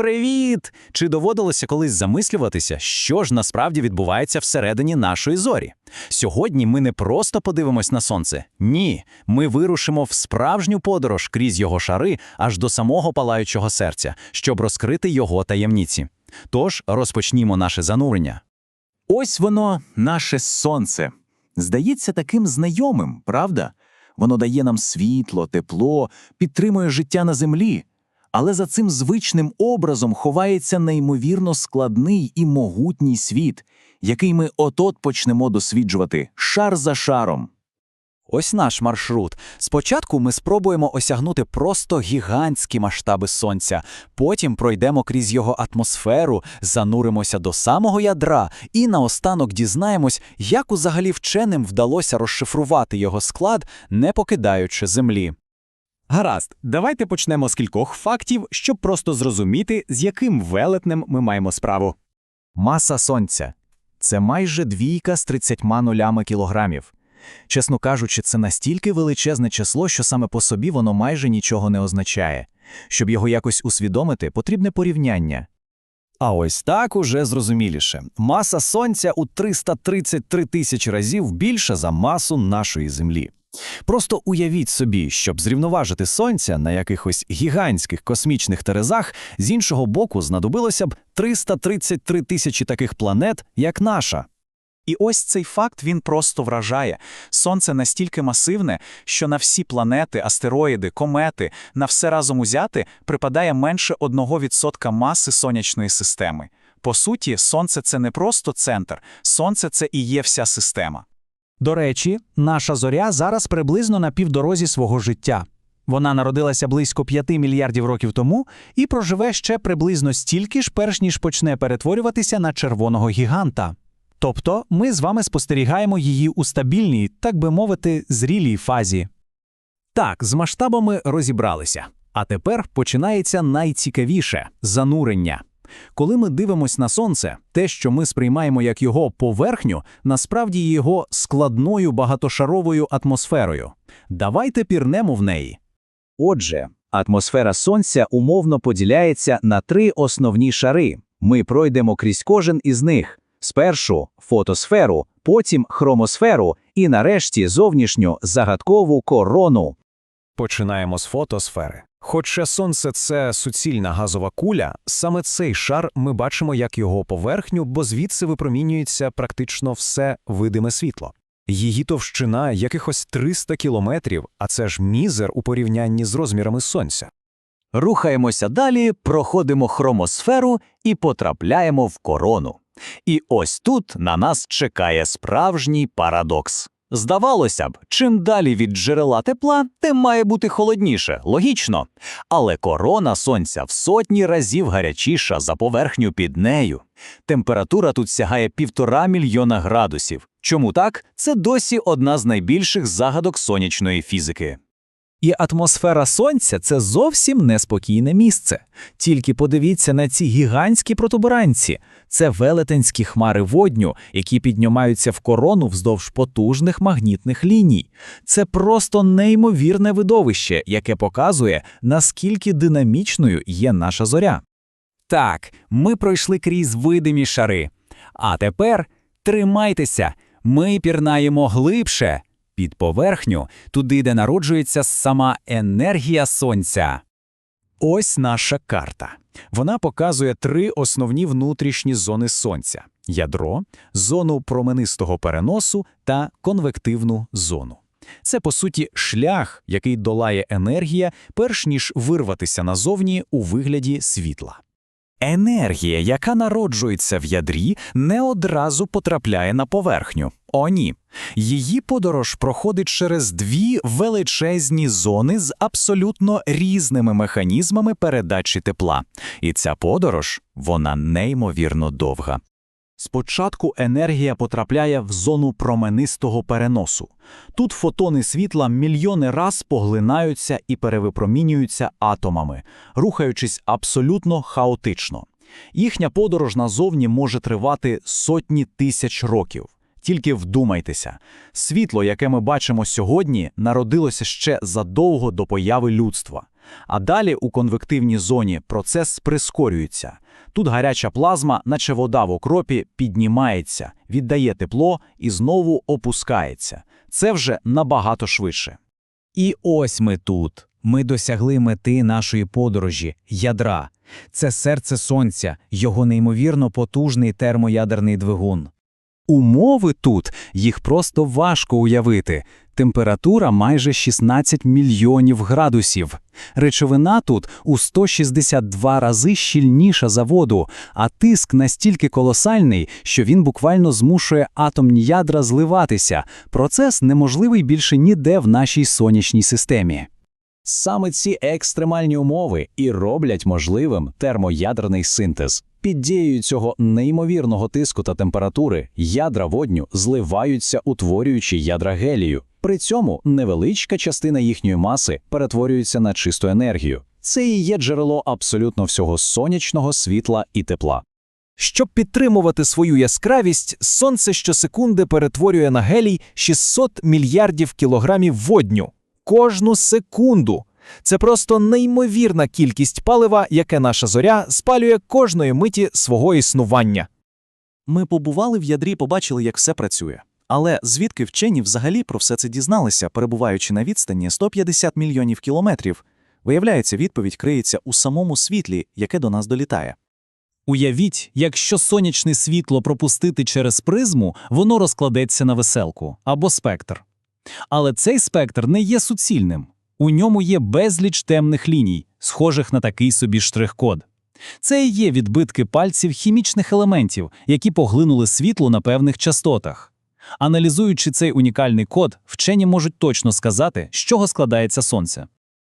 Привіт! Чи доводилося колись замислюватися, що ж насправді відбувається всередині нашої зорі? Сьогодні ми не просто подивимось на сонце. Ні, ми вирушимо в справжню подорож крізь його шари аж до самого палаючого серця, щоб розкрити його таємниці. Тож розпочнімо наше занурення. Ось воно, наше сонце. Здається таким знайомим, правда? Воно дає нам світло, тепло, підтримує життя на землі. Але за цим звичним образом ховається неймовірно складний і могутній світ, який ми от-от почнемо досліджувати шар за шаром. Ось наш маршрут. Спочатку ми спробуємо осягнути просто гігантські масштаби сонця, потім пройдемо крізь його атмосферу, зануримося до самого ядра і наостанок дізнаємось, як взагалі вченим вдалося розшифрувати його склад, не покидаючи землі. Гаразд, давайте почнемо з кількох фактів, щоб просто зрозуміти, з яким велетнем ми маємо справу. Маса сонця це майже двійка з 30 нулями кілограмів. Чесно кажучи, це настільки величезне число, що саме по собі воно майже нічого не означає. Щоб його якось усвідомити, потрібне порівняння. А ось так уже зрозуміліше. Маса сонця у 333 тисячі разів більша за масу нашої землі. Просто уявіть собі, щоб зрівноважити сонця на якихось гігантських космічних терезах, з іншого боку знадобилося б 333 тисячі таких планет, як наша. І ось цей факт він просто вражає. Сонце настільки масивне, що на всі планети, астероїди, комети, на все разом узяти припадає менше 1% маси сонячної системи. По суті, сонце це не просто центр, сонце це і є вся система. До речі, наша зоря зараз приблизно на півдорозі свого життя. Вона народилася близько 5 мільярдів років тому і проживе ще приблизно стільки ж, перш ніж почне перетворюватися на червоного гіганта. Тобто ми з вами спостерігаємо її у стабільній, так би мовити, зрілій фазі. Так, з масштабами розібралися. А тепер починається найцікавіше занурення. Коли ми дивимося на сонце, те, що ми сприймаємо як його поверхню, насправді його складною багатошаровою атмосферою. Давайте пірнемо в неї. Отже, атмосфера сонця умовно поділяється на три основні шари. Ми пройдемо крізь кожен із них. Спершу фотосферу, потім хромосферу і нарешті зовнішню загадкову корону. Починаємо з фотосфери. Хоча сонце це суцільна газова куля, саме цей шар ми бачимо як його поверхню, бо звідси випромінюється практично все видиме світло. Її товщина якихось 300 кілометрів, а це ж мізер у порівнянні з розмірами сонця. Рухаємося далі, проходимо хромосферу і потрапляємо в корону. І ось тут на нас чекає справжній парадокс. Здавалося б, чим далі від джерела тепла, тим має бути холодніше, логічно. Але корона сонця в сотні разів гарячіша за поверхню під нею. Температура тут сягає півтора мільйона градусів. Чому так? Це досі одна з найбільших загадок сонячної фізики. І атмосфера сонця це зовсім неспокійне місце. Тільки подивіться на ці гігантські протуберанці. Це велетенські хмари водню, які піднімаються в корону вздовж потужних магнітних ліній. Це просто неймовірне видовище, яке показує, наскільки динамічною є наша зоря. Так, ми пройшли крізь видимі шари. А тепер тримайтеся, ми пірнаємо глибше під поверхню, туди, де народжується сама енергія сонця. Ось наша карта. Вона показує три основні внутрішні зони сонця: ядро, зону променистого переносу та конвективну зону. Це, по суті, шлях, який долає енергія, перш ніж вирватися назовні у вигляді світла. Енергія, яка народжується в ядрі, не одразу потрапляє на поверхню. О, ні. Її подорож проходить через дві величезні зони з абсолютно різними механізмами передачі тепла. І ця подорож, вона неймовірно довга. Спочатку енергія потрапляє в зону променистого переносу. Тут фотони світла мільйони раз поглинаються і перевипромінюються атомами, рухаючись абсолютно хаотично. Їхня подорож назовні може тривати сотні тисяч років. Тільки вдумайтеся, світло, яке ми бачимо сьогодні, народилося ще задовго до появи людства. А далі у конвективній зоні процес прискорюється. Тут гаряча плазма, наче вода в окропі, піднімається, віддає тепло і знову опускається. Це вже набагато швидше. І ось ми тут. Ми досягли мети нашої подорожі ядра. Це серце сонця, його неймовірно потужний термоядерний двигун. Умови тут їх просто важко уявити. Температура майже 16 мільйонів градусів. Речовина тут у 162 рази щільніша за воду, а тиск настільки колосальний, що він буквально змушує атомні ядра зливатися. Процес неможливий більше ніде в нашій сонячній системі. Саме ці екстремальні умови і роблять можливим термоядерний синтез. Під дією цього неймовірного тиску та температури ядра водню зливаються, утворюючи ядра гелію. При цьому невеличка частина їхньої маси перетворюється на чисту енергію. Це і є джерело абсолютно всього сонячного світла і тепла. Щоб підтримувати свою яскравість, сонце щосекунди перетворює на гелій 600 мільярдів кілограмів водню. Кожну секунду. Це просто неймовірна кількість палива, яке наша зоря спалює кожної миті свого існування. Ми побували в ядрі, побачили, як все працює. Але звідки вчені взагалі про все це дізналися, перебуваючи на відстані 150 мільйонів кілометрів? Виявляється, відповідь криється у самому світлі, яке до нас долітає. Уявіть, якщо сонячне світло пропустити через призму, воно розкладеться на веселку або спектр. Але цей спектр не є суцільним. У ньому є безліч темних ліній, схожих на такий собі штрих-код. Це і є відбитки пальців хімічних елементів, які поглинули світло на певних частотах. Аналізуючи цей унікальний код, вчені можуть точно сказати, з чого складається сонце.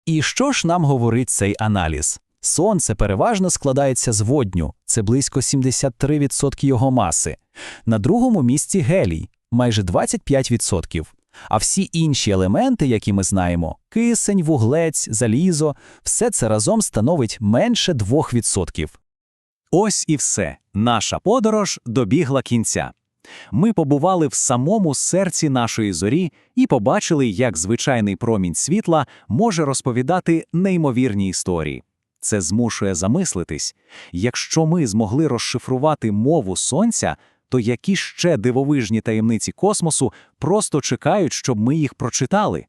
І що ж нам говорить цей аналіз? Сонце переважно складається з водню, це близько 73% його маси. На другому місці гелій майже 25%. А всі інші елементи, які ми знаємо кисень, вуглець, залізо, все це разом становить менше 2%. Ось і все. Наша подорож добігла кінця. Ми побували в самому серці нашої зорі і побачили, як звичайний промінь світла може розповідати неймовірні історії. Це змушує замислитись, якщо ми змогли розшифрувати мову сонця, то які ще дивовижні таємниці космосу просто чекають, щоб ми їх прочитали.